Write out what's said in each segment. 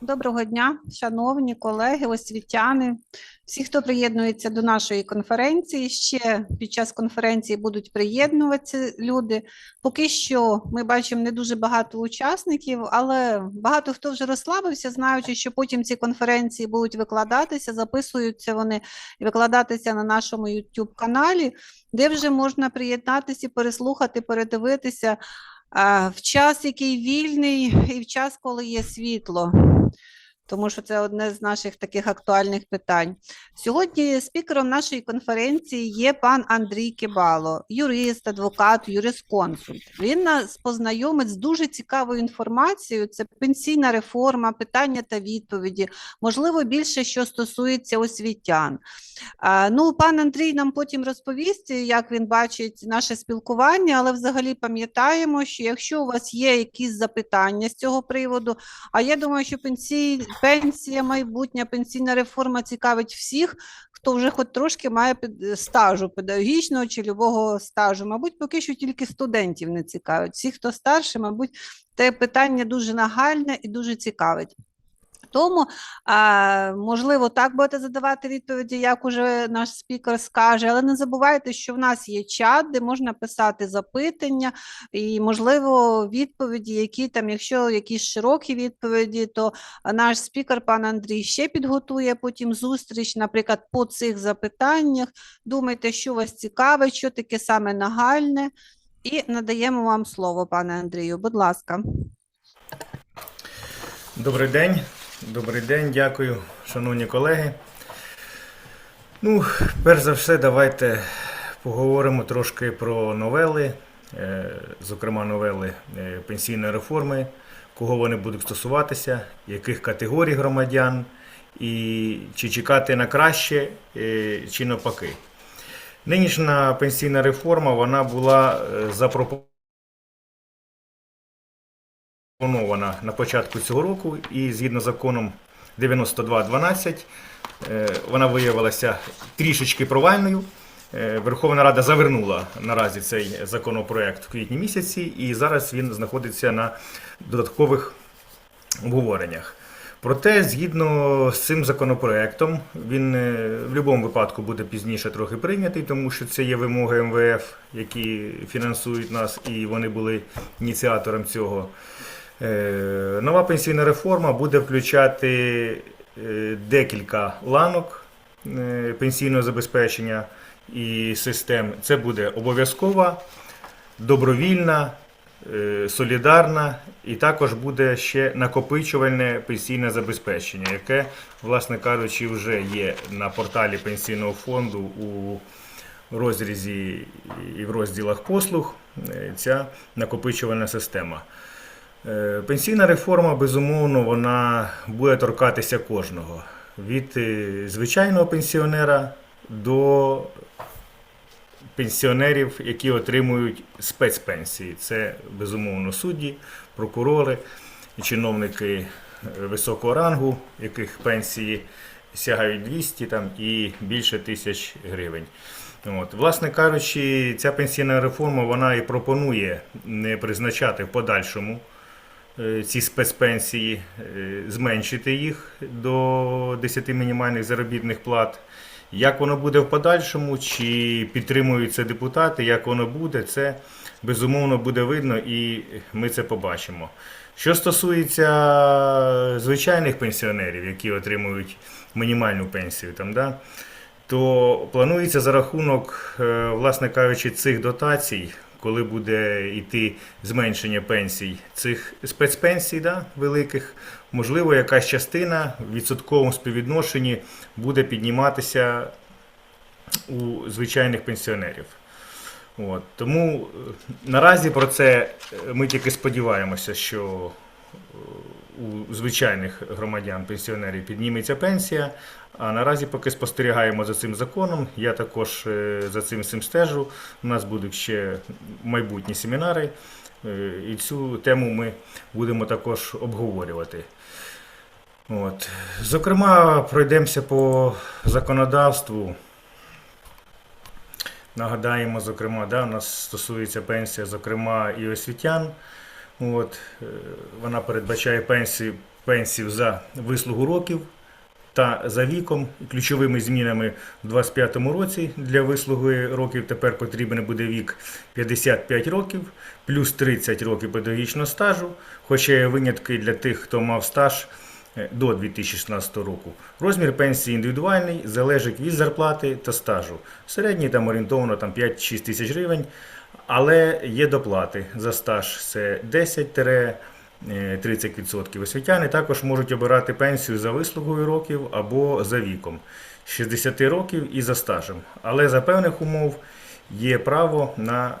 Доброго дня, шановні колеги, освітяни, всі, хто приєднується до нашої конференції. Ще під час конференції будуть приєднуватися люди. Поки що ми бачимо не дуже багато учасників, але багато хто вже розслабився, знаючи, що потім ці конференції будуть викладатися, записуються вони і викладатися на нашому YouTube каналі, де вже можна приєднатися, переслухати, передивитися в час, який вільний, і в час, коли є світло. Тому що це одне з наших таких актуальних питань. Сьогодні спікером нашої конференції є пан Андрій Кибало, юрист, адвокат, юрисконсульт. Він нас познайомить з дуже цікавою інформацією. Це пенсійна реформа, питання та відповіді, можливо, більше що стосується освітян. Ну, пан Андрій нам потім розповість, як він бачить наше спілкування, але взагалі пам'ятаємо, що якщо у вас є якісь запитання з цього приводу, а я думаю, що пенсій, пенсія, майбутня пенсійна реформа цікавить всіх, хто вже хоч трошки має пед- стажу педагогічного чи любого стажу. Мабуть, поки що тільки студентів не цікавить. Всі, хто старше, мабуть, те питання дуже нагальне і дуже цікавить. Тому, можливо, так будете задавати відповіді, як уже наш спікер скаже, але не забувайте, що в нас є чат, де можна писати запитання і, можливо, відповіді, які там, якщо якісь широкі відповіді, то наш спікер, пан Андрій, ще підготує потім зустріч, наприклад, по цих запитаннях. Думайте, що вас цікавить, що таке саме нагальне, і надаємо вам слово, пане Андрію. Будь ласка. Добрий день, добрий день, дякую, шановні колеги. Ну, перш за все, давайте поговоримо трошки про новели, е, зокрема новели е, пенсійної реформи, кого вони будуть стосуватися, яких категорій громадян, і чи чекати на краще, е, чи навпаки. Нинішня пенсійна реформа вона була запропонована запропонована на початку цього року, і згідно законом 92.12 е, вона виявилася трішечки провальною. Е, Верховна Рада завернула наразі цей законопроект в квітні місяці, і зараз він знаходиться на додаткових обговореннях. Проте, згідно з цим законопроектом, він е, в будь-якому випадку буде пізніше трохи прийнятий, тому що це є вимоги МВФ, які фінансують нас, і вони були ініціатором цього. Е, Нова пенсійна реформа буде включати е, декілька ланок е, пенсійного забезпечення і систем. Це буде обов'язкова, добровільна, солідарна і також буде ще накопичувальне пенсійне забезпечення, яке, власне кажучи, вже є на порталі пенсійного фонду у розрізі і в розділах послуг. Ця накопичувальна система. Е, Пенсійна реформа, безумовно, вона буде торкатися кожного. Від е, звичайного пенсіонера до пенсіонерів, які отримують спецпенсії. Це, безумовно, судді, прокурори, чиновники е, високого рангу, яких пенсії сягають 200 там, і більше тисяч гривень. От. Власне кажучи, ця пенсійна реформа вона і пропонує не призначати в подальшому ці спецпенсії, е, зменшити їх до 10 мінімальних заробітних плат. Як воно буде в подальшому, чи підтримують це депутати, як воно буде, це безумовно буде видно і ми це побачимо. Що стосується звичайних пенсіонерів, які отримують мінімальну пенсію, там, да, то планується за рахунок, е, власне кажучи, цих дотацій, коли буде йти зменшення пенсій, цих спецпенсій да, великих, можливо, якась частина в відсотковому співвідношенні буде підніматися у звичайних пенсіонерів. От. Тому е, наразі про це е, ми тільки сподіваємося, що е, у звичайних громадян, пенсіонерів підніметься пенсія. А наразі поки спостерігаємо за цим законом. Я також е, за цим всім стежу. У нас будуть ще майбутні семінари, е, і цю тему ми будемо також обговорювати. От. Зокрема, пройдемося по законодавству. Нагадаємо, зокрема, да, у нас стосується пенсія, зокрема, і освітян. От, е, вона передбачає пенсії пенсію за вислугу років та за віком. Ключовими змінами в 2025 році для вислуги років тепер потрібен буде вік 55 років, плюс 30 років педагогічного стажу, хоча є винятки для тих, хто мав стаж е, до 2016 року. Розмір пенсії індивідуальний, залежить від зарплати та стажу. Середній там орієнтовно там 5-6 тисяч гривень, але є доплати за стаж це 10-30%. Освітяни також можуть обирати пенсію за вислугою років або за віком 60 років і за стажем. Але за певних умов є право на е,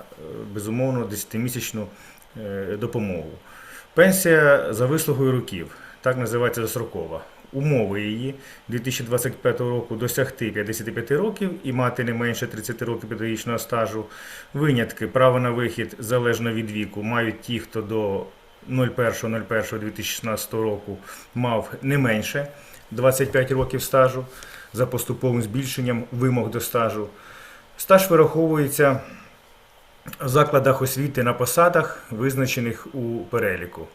безумовно 10-місячну е, допомогу. Пенсія за вислугою років, так називається дострокова. Умови її 2025 року досягти 55 років і мати не менше 30 років педагогічного стажу. Винятки право на вихід залежно від віку мають ті, хто до 01.01.2016 року мав не менше 25 років стажу за поступовим збільшенням вимог до стажу. Стаж вираховується в закладах освіти на посадах, визначених у переліку.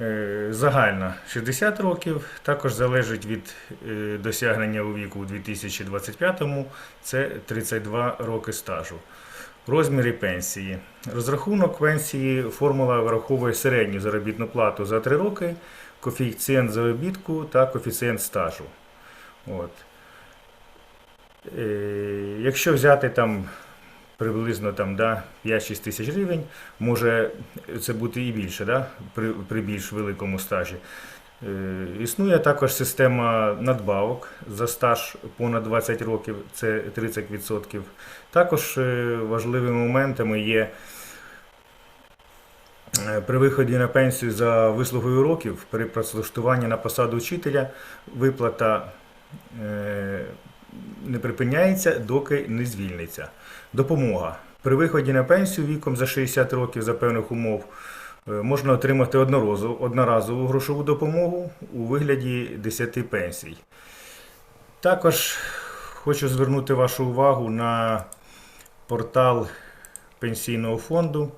Е, Загальна 60 років, також залежить від е, досягнення у віку у 2025-му, це 32 роки стажу. Розміри пенсії. Розрахунок пенсії формула враховує середню заробітну плату за 3 роки, коефіцієнт заробітку та коефіцієнт стажу. От. Е, Якщо взяти там приблизно там, да, 5-6 тисяч гривень, може це бути і більше да, при, при більш великому стажі. Е, Існує також система надбавок за стаж понад 20 років, це 30%. Також е, важливими моментами є е, при виході на пенсію за вислугою років, при працевлаштуванні на посаду вчителя, виплата не припиняється, доки не звільниться. Допомога. При виході на пенсію віком за 60 років за певних умов можна отримати одноразову, одноразову грошову допомогу у вигляді 10 пенсій. Також хочу звернути вашу увагу на портал пенсійного фонду.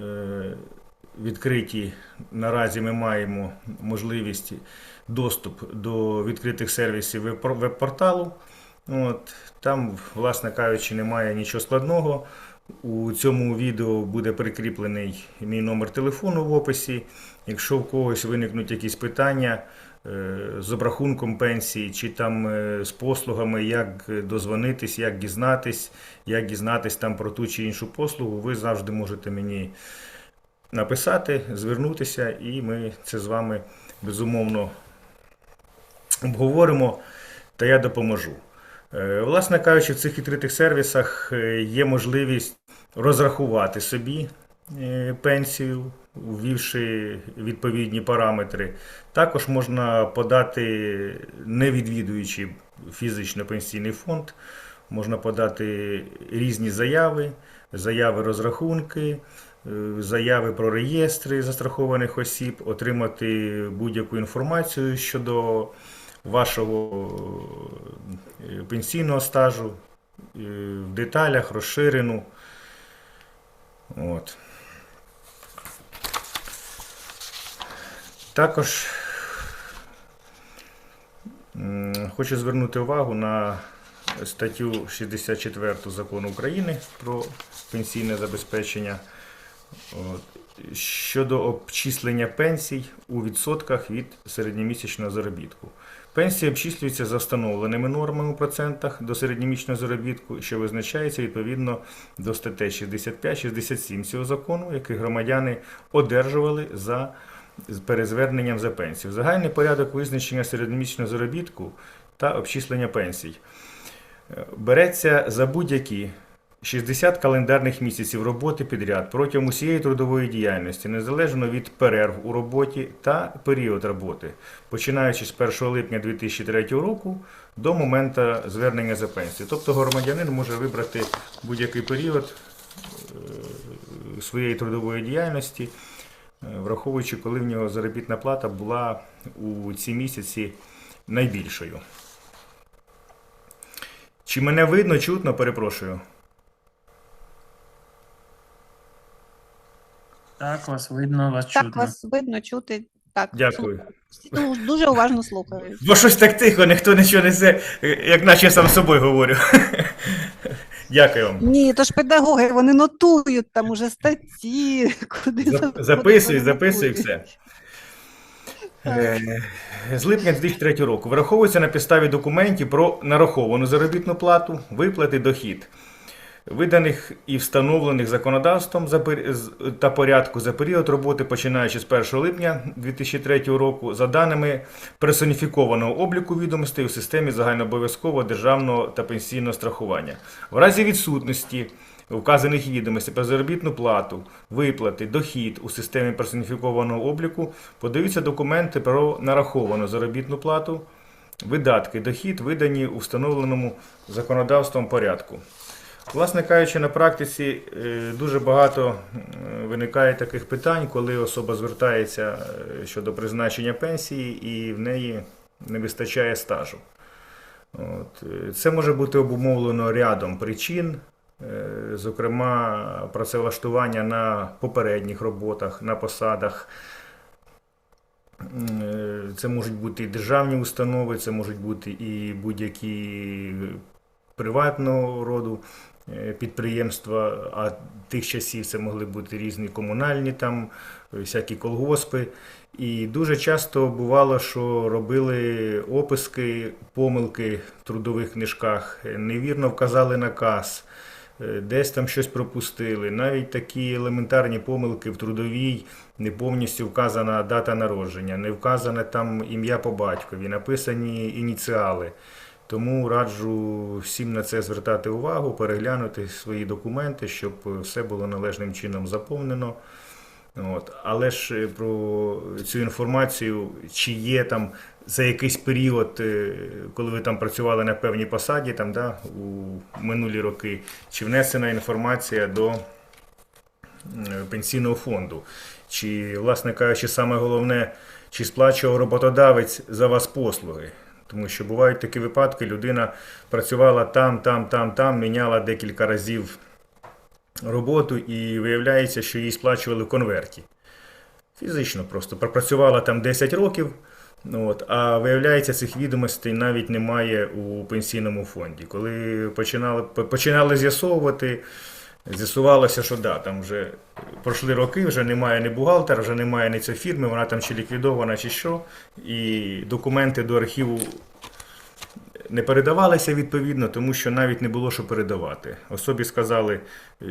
Е, Відкриті наразі ми маємо можливість доступ до відкритих сервісів веб- веб-порталу. От, там, власне кажучи, немає нічого складного. У цьому відео буде прикріплений мій номер телефону в описі. Якщо в когось виникнуть якісь питання е, з обрахунком пенсії чи там е, з послугами, як дозвонитись, як дізнатись, як дізнатись там про ту чи іншу послугу, ви завжди можете мені написати, звернутися, і ми це з вами безумовно обговоримо, та я допоможу. Е, Власне кажучи, в цих відкритих сервісах е, є можливість розрахувати собі е, пенсію, ввівши відповідні параметри. Також можна подати, не відвідуючи фізично пенсійний фонд, можна подати різні заяви, заяви розрахунки, заяви про реєстри застрахованих осіб, отримати будь-яку інформацію щодо вашого е, пенсійного стажу в деталях, розширену. От. Також хочу звернути увагу на статтю 64 закону України про пенсійне забезпечення. Щодо обчислення пенсій у відсотках від середньомісячного заробітку. Пенсія обчислюється за встановленими нормами у процентах до середньомісячного заробітку, що визначається відповідно до статей 65-67 цього закону, який громадяни одержували за перезверненням за пенсію. Загальний порядок визначення середньомісячного заробітку та обчислення пенсій е, береться за будь-які 60 календарних місяців роботи підряд протягом усієї трудової діяльності, незалежно від перерв у роботі та період роботи, починаючи з 1 липня 2003 року до моменту звернення за пенсію. Тобто громадянин може вибрати будь-який період е, своєї трудової діяльності, е, враховуючи, коли в нього заробітна плата була у ці місяці найбільшою. Чи мене видно, чутно, перепрошую. Так, вас видно, вас Так, чутно. вас видно, чути. Так, Дякую. Всі Дуже уважно слухаю. Бо щось так тихо, ніхто нічого не несе, як наче сам з собою говорю. Дякую вам. Ні, то ж педагоги, вони нотують там уже статті, куди Зап- заходить, Записуй, записуй нотують. все. Е, З липня 2003 року враховується на підставі документів про нараховану заробітну плату, виплати дохід, виданих і встановлених законодавством та порядку за період роботи, починаючи з 1 липня 2003 року, за даними персоніфікованого обліку відомостей у системі загальнообов'язкового державного та пенсійного страхування. В разі відсутності вказаних відомостей про заробітну плату, виплати, дохід у системі персоніфікованого обліку подаються документи про нараховану заробітну плату, видатки, дохід, видані у встановленому законодавством порядку. Власне кажучи, на практиці е, дуже багато е, виникає таких питань, коли особа звертається е, щодо призначення пенсії і в неї не вистачає стажу. От. Це може бути обумовлено рядом причин, зокрема, працевлаштування на попередніх роботах, на посадах. Це можуть бути і державні установи, це можуть бути і будь-які приватного роду підприємства, а тих часів це могли бути різні комунальні там, е, всякі колгоспи. І дуже часто бувало, що робили описки, помилки в трудових книжках, е, невірно вказали наказ, е, десь там щось пропустили. Навіть такі елементарні помилки в трудовій, не повністю вказана дата народження, не вказане там ім'я по батькові, написані ініціали. Тому раджу всім на це звертати увагу, переглянути свої документи, щоб все було належним чином заповнено. От. Але ж е, про цю інформацію, чи є там за якийсь період, е, коли ви там працювали на певній посаді, там, да, у минулі роки, чи внесена інформація до е, пенсійного фонду, чи, власне кажучи, саме головне, чи сплачував роботодавець за вас послуги. Тому що бувають такі випадки, людина працювала там, там, там, там, міняла декілька разів роботу, і виявляється, що їй сплачували в конверті. Фізично просто пропрацювала там 10 років, ну от, а виявляється, цих відомостей навіть немає у пенсійному фонді. Коли починали, починали з'ясовувати, з'ясувалося, що да, там вже пройшли роки, вже немає ні бухгалтера, вже немає ні цієї фірми, вона там чи ліквідована, чи що, і документи до архіву не передавалися відповідно, тому що навіть не було що передавати. Особі сказали,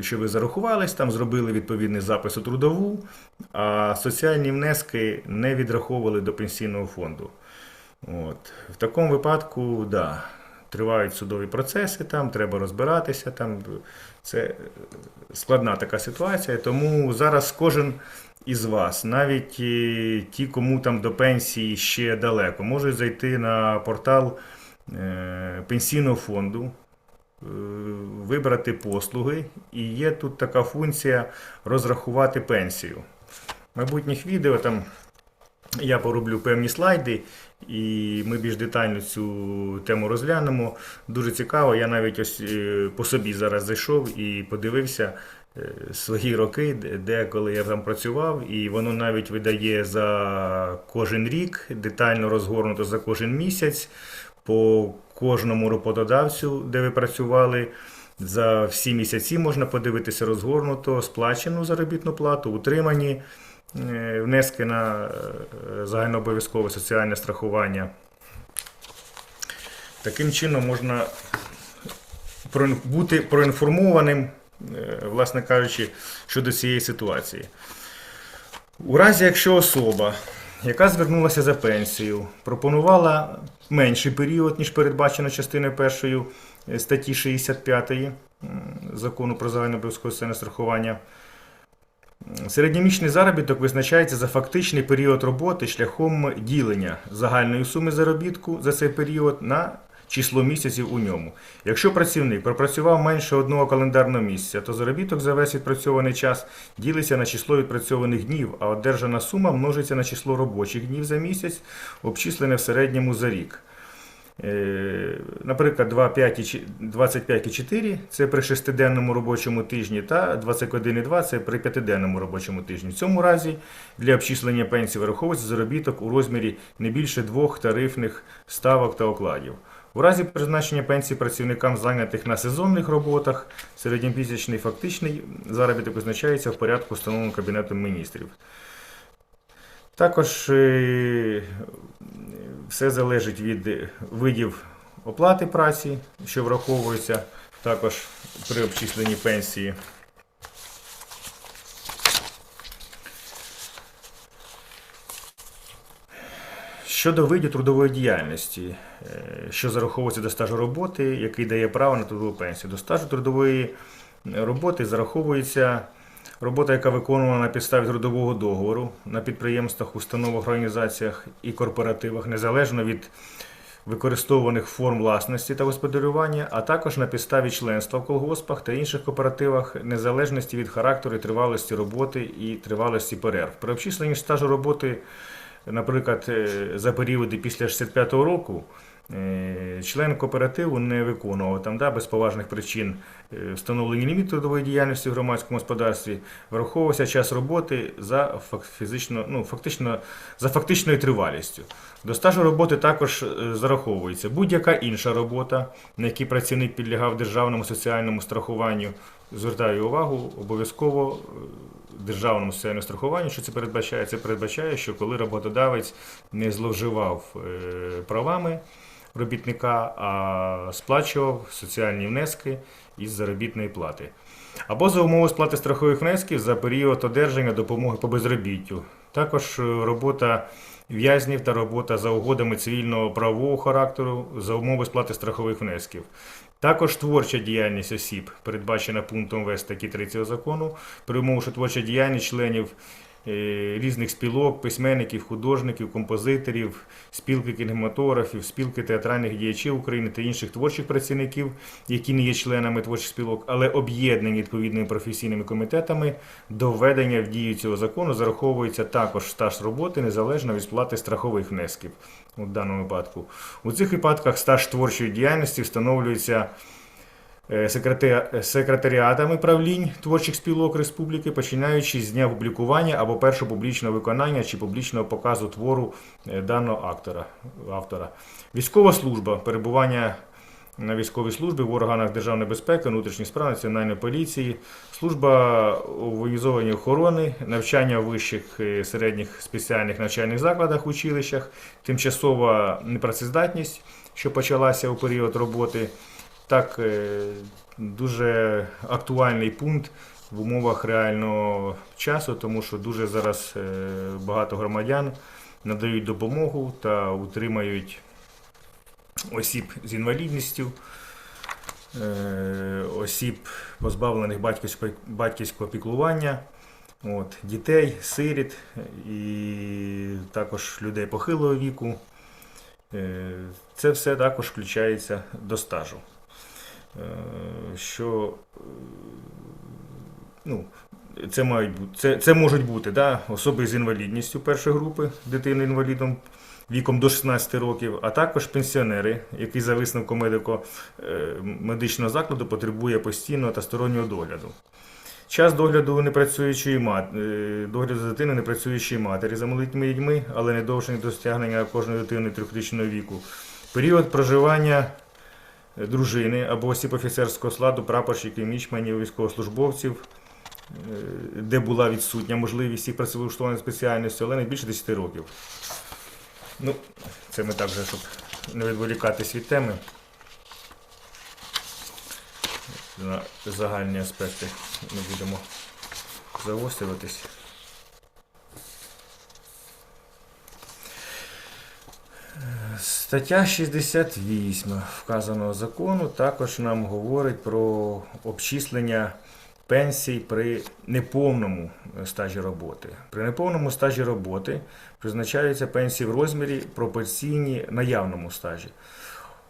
що ви зарахувались, там зробили відповідний запис у трудову, а соціальні внески не відраховували до пенсійного фонду. От. В такому випадку, да, тривають судові процеси, там треба розбиратися. Там, це складна така ситуація. Тому зараз кожен із вас, навіть е, ті, кому там до пенсії ще далеко, можуть зайти на портал е, пенсійного фонду, е, вибрати послуги, і є тут така функція розрахувати пенсію. В майбутніх відео там я пороблю певні слайди, і ми більш детально цю тему розглянемо. Дуже цікаво. Я навіть ось е, по собі зараз зайшов і подивився е, свої роки, де- коли я там працював, і воно навіть видає за кожен рік, детально розгорнуто за кожен місяць, по кожному роботодавцю, де ви працювали. За всі місяці можна подивитися розгорнуто, сплачену заробітну плату, утримані внески на е, загальнообов'язкове соціальне страхування. Таким чином можна бути проінформованим, е, власне кажучи, щодо цієї ситуації. У разі, якщо особа, яка звернулася за пенсію, пропонувала менший період, ніж передбачено частиною першої е, статті 65 закону про загальнообов'язкове соціальне страхування, Середньомісячний заробіток визначається за фактичний період роботи шляхом ділення загальної суми заробітку за цей період на число місяців у ньому. Якщо працівник пропрацював менше одного календарного місяця, то заробіток за весь відпрацьований час ділиться на число відпрацьованих днів, а одержана сума множиться на число робочих днів за місяць, обчислене в середньому за рік. Е, Наприклад, 2,5 і чи- 25,4 це при шестиденному робочому тижні, та 21,2 це при п'ятиденному робочому тижні. В цьому разі для обчислення пенсії враховується заробіток у розмірі не більше двох тарифних ставок та окладів. У разі призначення пенсії працівникам зайнятих на сезонних роботах середньомісячний фактичний заробіток визначається в порядку, встановленому Кабінетом міністрів. Також е, все залежить від видів оплати праці, що враховується також при обчисленні пенсії. Щодо видів трудової діяльності, е, що зараховується до стажу роботи, який дає право на трудову пенсію. До стажу трудової роботи зараховується робота, яка виконувана на підставі трудового договору на підприємствах, установах, організаціях і корпоративах, незалежно від використовуваних форм власності та господарювання, а також на підставі членства в колгоспах та інших кооперативах, незалежності від характеру і тривалості роботи і тривалості перерв. При обчисленні стажу роботи наприклад, е, за періоди після 65-го року член кооперативу не виконував там да, без поважних причин е, встановлені ліміт трудової діяльності в громадському господарстві, враховувався час роботи за фізично, ну, фактично, за фактичною тривалістю. До стажу роботи також е, зараховується будь-яка інша робота, на якій працівник підлягав державному соціальному страхуванню. Звертаю увагу, обов'язково е, державному соціальному страхуванню, що це передбачає? Це передбачає, що коли роботодавець не зловживав е, правами робітника, а сплачував соціальні внески із заробітної плати. Або за умови сплати страхових внесків за період одержання допомоги по безробіттю. Також е, робота в'язнів та робота за угодами цивільного правового характеру за умови сплати страхових внесків. Також творча діяльність осіб, передбачена пунктом В статті 3 закону, при умові, що творча діяльність членів різних спілок, письменників, художників, композиторів, спілки кінематографів, спілки театральних діячів України та інших творчих працівників, які не є членами творчих спілок, але об'єднані відповідними професійними комітетами, до введення в дію цього закону зараховується також стаж роботи незалежно від сплати страхових внесків у даному випадку. У цих випадках стаж творчої діяльності встановлюється е, секретаріатами правлінь творчих спілок республіки, починаючи з дня публікування або першого публічного виконання чи публічного показу твору е, даного актора, автора. Військова служба, перебування на військовій службі в органах державної безпеки, внутрішніх справ, національної поліції, служба у воєнізованій охорони, навчання в вищих е, середніх спеціальних навчальних закладах, училищах, тимчасова непрацездатність, що почалася у період роботи. Так, е, дуже актуальний пункт в умовах реального часу, тому що дуже зараз е, багато громадян надають допомогу та утримають осіб з інвалідністю, е, осіб, позбавлених батьківського, піклування, от, дітей, сиріт і також людей похилого віку. Це все також включається до стажу. Е, Що е, ну, це мають бути, це, це можуть бути да, особи з інвалідністю першої групи, дитини інвалідом віком до 16 років, а також пенсіонери, які за висновком медико, е, медичного закладу потребує постійного та стороннього догляду. Час догляду непрацюючої мат... е, догляду за дитиною непрацюючої матері за малітніми дітьми, але не довше до стягнення кожної дитини трьохрічного віку. Період проживання дружини або осіб офіцерського складу, прапорщиків, мічманів, військовослужбовців, е, де була відсутня можливість їх працевлаштування спеціальністю, але не більше 10 років. Ну, це ми так вже, щоб не відволікатись від теми. На загальні аспекти не будемо загострюватись. Стаття 68 вказаного закону також нам говорить про обчислення пенсій при неповному стажі роботи. При неповному стажі роботи призначаються пенсії в розмірі пропорційні наявному стажі.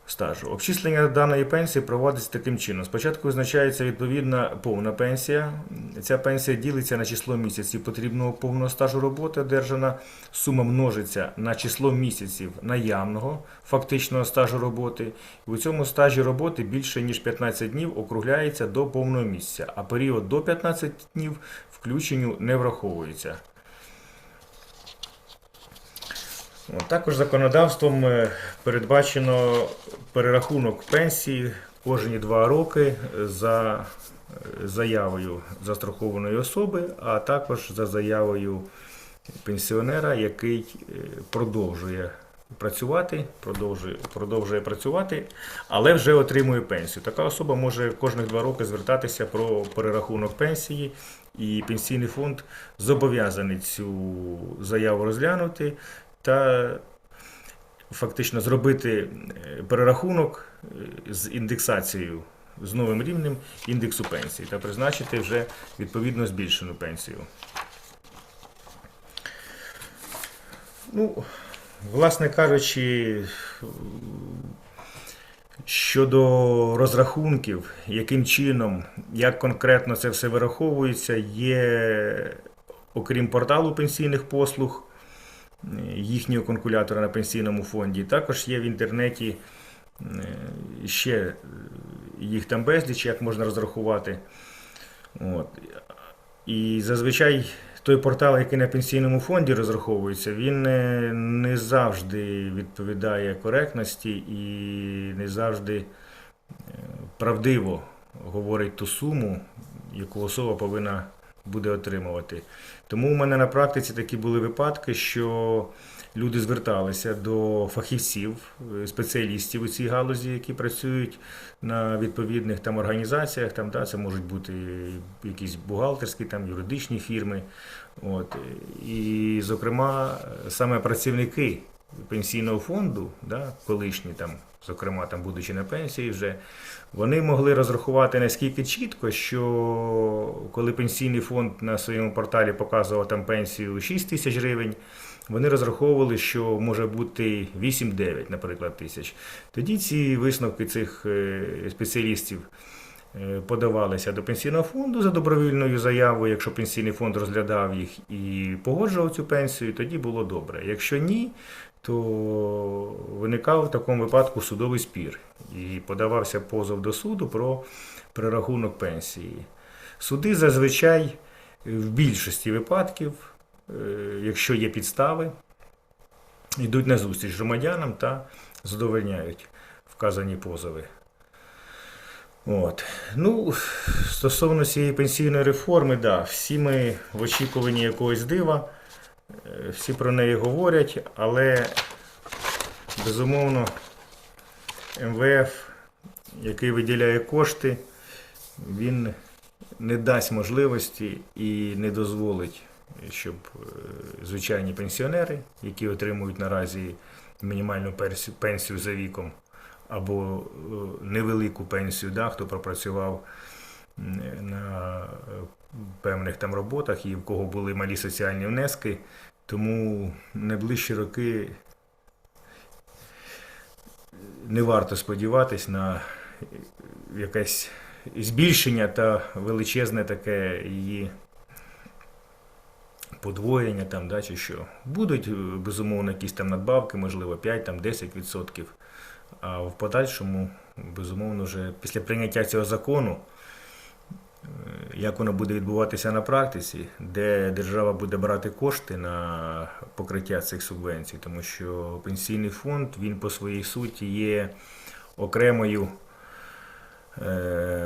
Стажу. Обчислення даної пенсії проводиться таким чином. Спочатку визначається відповідна повна пенсія. Ця пенсія ділиться на число місяців потрібного повного стажу роботи, одержана сума множиться на число місяців наявного фактичного стажу роботи. У цьому стажі роботи більше ніж 15 днів округляється до повного місяця, а період до 15 днів включенню не враховується. От, Також законодавством е, передбачено перерахунок пенсії кожні два роки за е, заявою застрахованої особи, а також за заявою пенсіонера, який е, продовжує працювати, продовжує, продовжує працювати, але вже отримує пенсію. Така особа може кожних два роки звертатися про перерахунок пенсії, і пенсійний фонд зобов'язаний цю заяву розглянути та фактично зробити е, перерахунок е, з індексацією, з новим рівнем індексу пенсії та призначити вже відповідно збільшену пенсію. Ну, власне кажучи, щодо розрахунків, яким чином, як конкретно це все вираховується, є, окрім порталу пенсійних послуг, їхнього конкулятора на пенсійному фонді. Також є в інтернеті е, ще е, їх там безліч, як можна розрахувати. От. І зазвичай той портал, який на пенсійному фонді розраховується, він не, не завжди відповідає коректності і не завжди е, правдиво говорить ту суму, яку особа повинна буде отримувати. Тому у мене на практиці такі були випадки, що люди зверталися до фахівців, е, спеціалістів у цій галузі, які працюють на відповідних там організаціях. Там, да, це можуть бути якісь бухгалтерські, там, юридичні фірми. От. І, зокрема, саме працівники пенсійного фонду, да, колишні там, зокрема, там, будучи на пенсії вже, вони могли розрахувати наскільки чітко, що коли пенсійний фонд на своєму порталі показував там пенсію 6 тисяч гривень, вони розраховували, що може бути 8-9, наприклад, тисяч. Тоді ці висновки цих е, спеціалістів е, подавалися до пенсійного фонду за добровільною заявою, якщо пенсійний фонд розглядав їх і погоджував цю пенсію, тоді було добре. Якщо ні, то виникав в такому випадку судовий спір і подавався позов до суду про перерахунок пенсії. Суди зазвичай в більшості випадків, е, якщо є підстави, йдуть на зустріч громадянам та задовольняють вказані позови. От. Ну, стосовно цієї пенсійної реформи, да, всі ми в очікуванні якогось дива, всі про неї говорять, але безумовно МВФ, який виділяє кошти, він не дасть можливості і не дозволить, щоб е, звичайні пенсіонери, які отримують наразі мінімальну пенсію за віком, або е, невелику пенсію, да, хто пропрацював на е, певних там роботах і в кого були малі соціальні внески. Тому найближчі роки не варто сподіватись на якесь збільшення та величезне таке її подвоєння там, да, чи що. Будуть, е, безумовно, якісь там надбавки, можливо, 5-10%. А в подальшому, безумовно, вже після прийняття цього закону, як воно буде відбуватися на практиці, де держава буде брати кошти на покриття цих субвенцій, тому що пенсійний фонд він по своїй суті є окремою, е,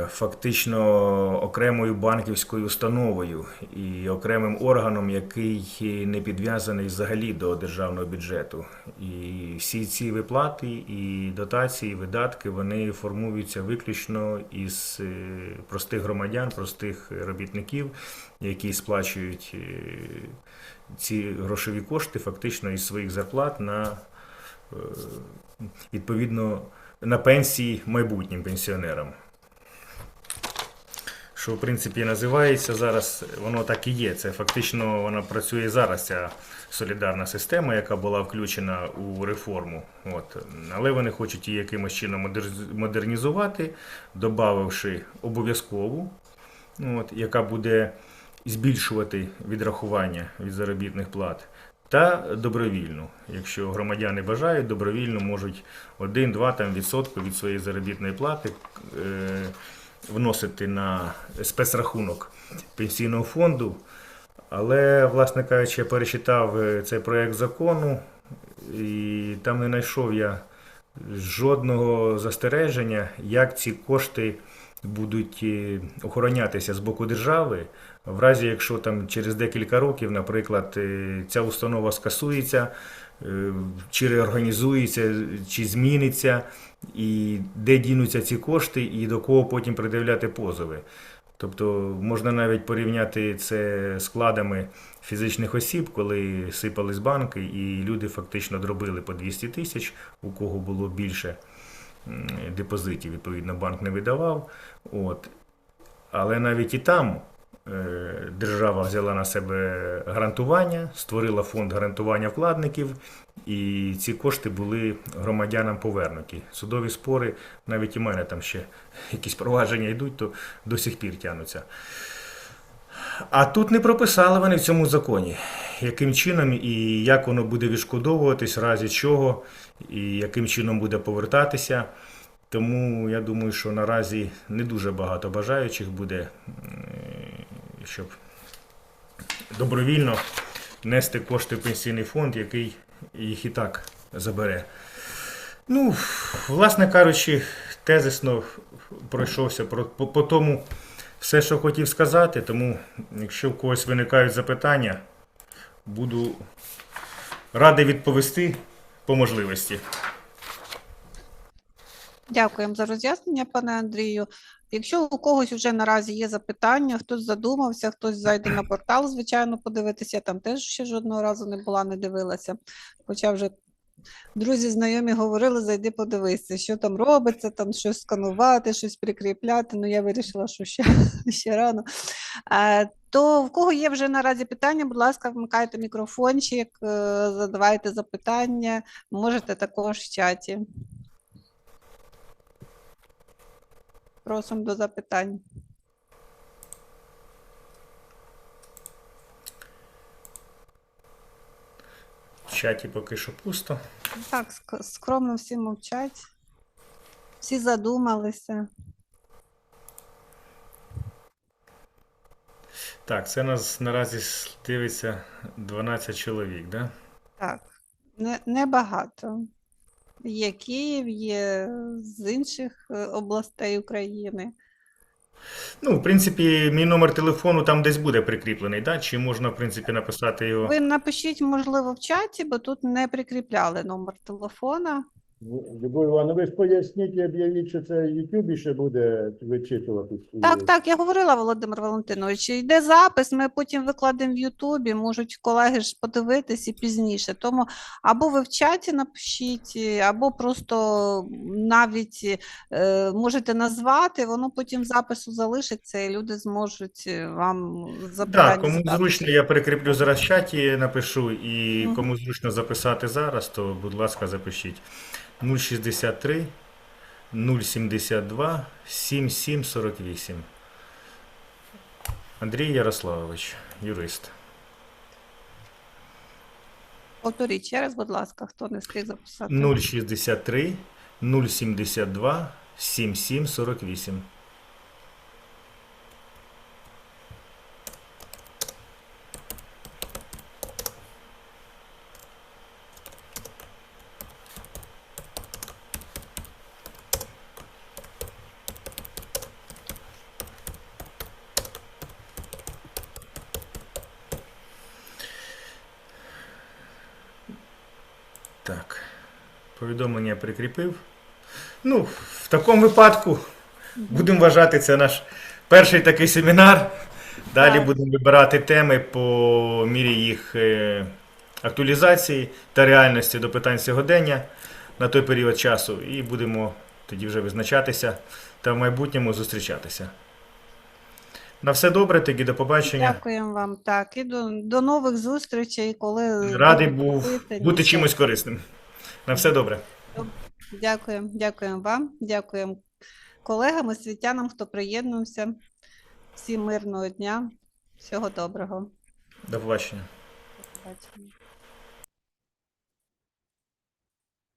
фактично окремою банківською установою і окремим органом, який не підв'язаний взагалі до державного бюджету. І всі ці виплати і дотації, видатки вони формуються виключно із е, простих громадян, простих робітників, які сплачують е, ці грошові кошти фактично із своїх зарплат на е, відповідно на пенсії майбутнім пенсіонерам. що в принципі називається зараз, воно так і є. Це фактично вона працює зараз, ця солідарна система, яка була включена у реформу. От. Але вони хочуть її якимось чином модернізувати, додавши обов'язкову, яка буде збільшувати відрахування від заробітних плат. Та добровільну, якщо громадяни бажають, добровільно можуть 1-2 там, відсотки від своєї заробітної плати е, вносити на спецрахунок пенсійного фонду. Але, власне кажучи, я перечитав е, цей проект закону, і там не знайшов я жодного застереження, як ці кошти будуть е, охоронятися з боку держави, в разі якщо там через декілька років, наприклад, е, ця установа скасується, е, чи реорганізується, чи зміниться, і де дінуться ці кошти, і до кого потім придивляти позови. Тобто можна навіть порівняти це складами фізичних осіб, коли сипались банки, і люди фактично дробили по 200 тисяч, у кого було більше депозитів, відповідно, банк не видавав. От. Але навіть і там е, держава взяла на себе гарантування, створила фонд гарантування вкладників, і ці кошти були громадянам повернуті. Судові спори, навіть і мене там ще якісь провадження йдуть, то до сих пір тягнуться. А тут не прописали вони в цьому законі, яким чином і як воно буде відшкодовуватись, в разі чого, і яким чином буде повертатися. Тому я думаю, що наразі не дуже багато бажаючих буде, щоб добровільно нести кошти в пенсійний фонд, який їх і так забере. Ну, власне кажучи, тезисно пройшовся про, по, по тому все, що хотів сказати. Тому, якщо в когось виникають запитання, буду радий відповісти по можливості. Дякуємо за роз'яснення, пане Андрію. Якщо у когось вже наразі є запитання, хтось задумався, хтось зайде на портал, звичайно, подивитися. Там теж ще жодного разу не була, не дивилася. Хоча вже друзі, знайомі говорили, зайди подивися, що там робиться, там щось сканувати, щось прикріпляти. Ну, я вирішила, що ще, ще рано. Е, То в кого є вже наразі питання, будь ласка, вмикайте мікрофончик, е, задавайте запитання, можете також в чаті. Просимо до запитань. Чаті поки що пусто. Так, ск- скромно всі мовчать. Всі задумалися. Так, це нас наразі дивиться 12 чоловік, да? Так, не, небагато. Є Київ, є з інших е, областей України. Ну, в принципі, мій номер телефону там десь буде прикріплений, да? Чи можна, в принципі, написати його? Ви напишіть, можливо, в чаті, бо тут не прикріпляли номер телефона. Любов Івановна, ви ж поясніть і об'явіть, що це в Ютубі ще буде вичитуватись. Так, так, я говорила, Володимир Валентинович, йде запис, ми потім викладемо в Ютубі, можуть колеги ж подивитись і пізніше. Тому або ви в чаті напишіть, або просто навіть е, можете назвати, воно потім в запису залишиться, і люди зможуть е, вам запитання Так, кому зручно, я прикріплю зараз в чаті, напишу, і кому зручно записати зараз, то, будь ласка, запишіть 063 072 7748. Андрій Ярославович, юрист. Повторіть ще раз, будь ласка, хто не встиг записати. 063 072 7748. Так. Повідомлення прикріпив. Ну, в такому випадку будемо вважати це наш перший такий семінар. Далі Так. будемо вибирати теми по мірі їх е, актуалізації та реальності до питань сьогодення на той період часу. І будемо тоді вже визначатися та в майбутньому зустрічатися. На все добре, тоді до побачення. Дякуємо вам. Так, і до, до нових зустрічей, коли Радий був бути чимось корисним. На все добре. Дякуємо, дякуємо вам, дякуємо колегам, освітянам, хто приєднувся. Всім мирного дня, всього доброго. До побачення. До побачення.